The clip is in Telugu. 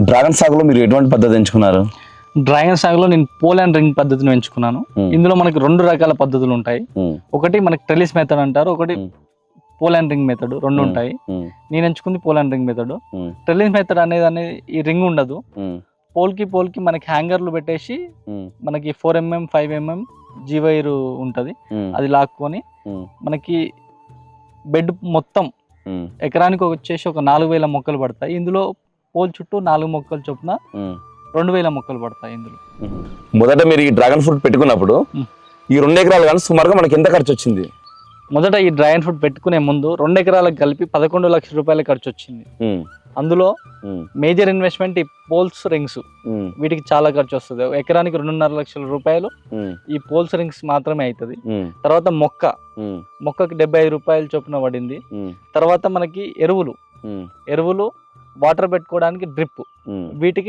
డ్రాగన్ సాగులో మీరు ఎటువంటి పద్ధతి ఎంచుకున్నారు? డ్రాగన్ సాగులో నేను పోలాండ్ రింగ్ పద్ధతిని ఎంచుకున్నాను. ఇందులో మనకి రెండు రకాల పద్ధతులు ఉంటాయి. ఒకటి మనకి ట్రెలిస్ మెథడ్ అంటారు ఒకటి Hmm. పోలాండ్ రింగ్ మెథడ్ రెండు. ఉంటాయి. నేను ఎంచుకుంది pole and ring method. Trellis method అనేది అనేది ఈ రింగ్ ఉండదు. పోల్కి పోల్కి మనకి హ్యాంగర్లు పెట్టేసి మనకి four mm five mm G wire ఉంటుంది. అది లాక్కొని మనకి బెడ్ మొత్తం ఎకరానికి వచ్చేసి ఒక నాలుగు వేల మొక్కలు పడతాయి. ఇందులో పోల్ చుట్టూ నాలుగు మొక్కలు చొప్పున రెండు వేల మొక్కలు పడతాయి ఇందులో. మొదట మీరు ఈ డ్రాగన్ ఫ్రూట్ పెట్టుకున్నప్పుడు. ఈ రెండు ఎకరాలు కానీ సుమారుగా మనకి ఎంత ఖర్చు వచ్చింది? మొదట ఈ డ్రాగన్ ఫ్రూట్ పెట్టుకునే ముందు రెండు ఎకరాలకు కలిపి పదకొండు లక్షల రూపాయల ఖర్చు వచ్చింది. అందులో మేజర్ ఇన్వెస్ట్మెంట్ ఈ పోల్స్ రింగ్స్. వీటికి చాలా ఖర్చు వస్తుంది. ఎకరానికి రెండున్నర లక్షల రూపాయలు ఈ పోల్స్ రింగ్స్ మాత్రమే అవుతుంది తర్వాత మొక్క. మొక్కకి డెబ్బై ఐదు రూపాయలు చొప్పున పడింది. తర్వాత మనకి ఎరువులు. ఎరువులు వాటర్ పెట్టుకోవడానికి డ్రిప్. వీటికి